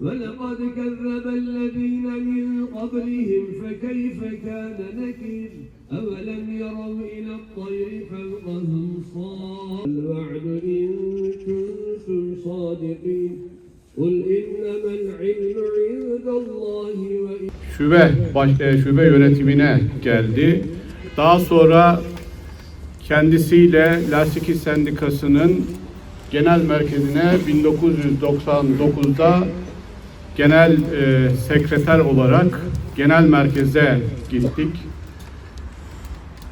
ولقد كذب الذين من قبلهم فكيف كان نكير أولم يروا إلى الطير فوقهم صار الوعد إن كنتم صادقين قل إنما العلم عند الله وإن şube baş, e, şube yönetimine geldi. Daha sonra kendisiyle Lastik İş Sendikası'nın genel merkezine 1999'da genel e, sekreter olarak genel merkeze gittik.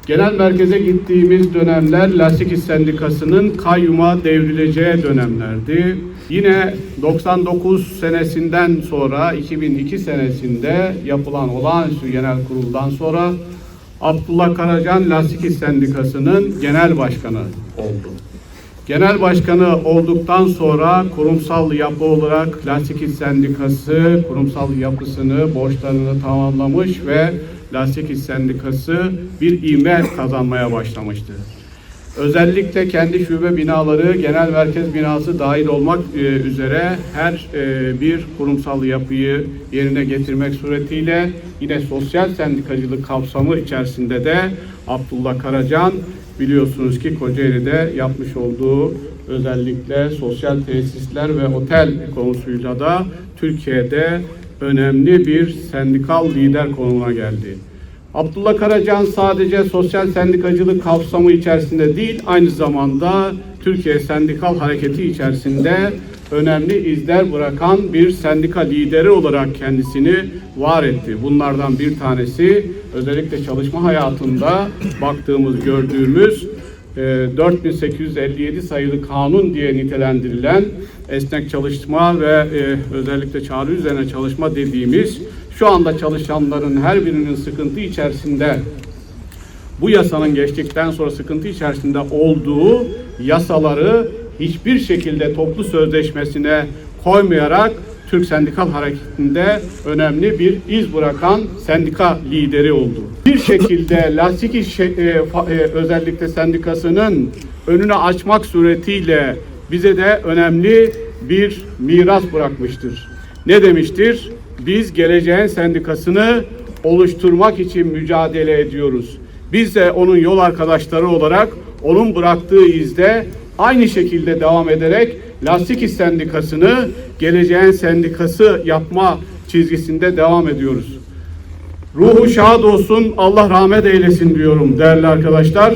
Genel merkeze gittiğimiz dönemler Lastik İş Sendikası'nın kayyuma devrileceği dönemlerdi. Yine 99 senesinden sonra 2002 senesinde yapılan olağanüstü genel kuruldan sonra Abdullah Karacan Lastik İş Sendikası'nın genel başkanı oldu. Genel başkanı olduktan sonra kurumsal yapı olarak Lastik İş Sendikası kurumsal yapısını, borçlarını tamamlamış ve Lastik İş Sendikası bir ivme kazanmaya başlamıştı. Özellikle kendi şube binaları, genel merkez binası dahil olmak e, üzere her e, bir kurumsal yapıyı yerine getirmek suretiyle yine sosyal sendikacılık kapsamı içerisinde de Abdullah Karacan biliyorsunuz ki Kocaeli'de yapmış olduğu özellikle sosyal tesisler ve otel konusuyla da Türkiye'de önemli bir sendikal lider konumuna geldi. Abdullah Karacan sadece sosyal sendikacılık kapsamı içerisinde değil, aynı zamanda Türkiye Sendikal Hareketi içerisinde önemli izler bırakan bir sendika lideri olarak kendisini var etti. Bunlardan bir tanesi özellikle çalışma hayatında baktığımız, gördüğümüz 4857 sayılı kanun diye nitelendirilen esnek çalışma ve e, özellikle çağrı üzerine çalışma dediğimiz şu anda çalışanların her birinin sıkıntı içerisinde bu yasanın geçtikten sonra sıkıntı içerisinde olduğu yasaları hiçbir şekilde toplu sözleşmesine koymayarak Türk Sendikal Hareketi'nde önemli bir iz bırakan sendika lideri oldu. Bir şekilde lastik iş e, fa- e, özellikle sendikasının önünü açmak suretiyle bize de önemli bir miras bırakmıştır. Ne demiştir? Biz geleceğin sendikasını oluşturmak için mücadele ediyoruz. Biz de onun yol arkadaşları olarak onun bıraktığı izde aynı şekilde devam ederek Lastik Sendikası'nı geleceğin sendikası yapma çizgisinde devam ediyoruz. Ruhu şad olsun, Allah rahmet eylesin diyorum değerli arkadaşlar.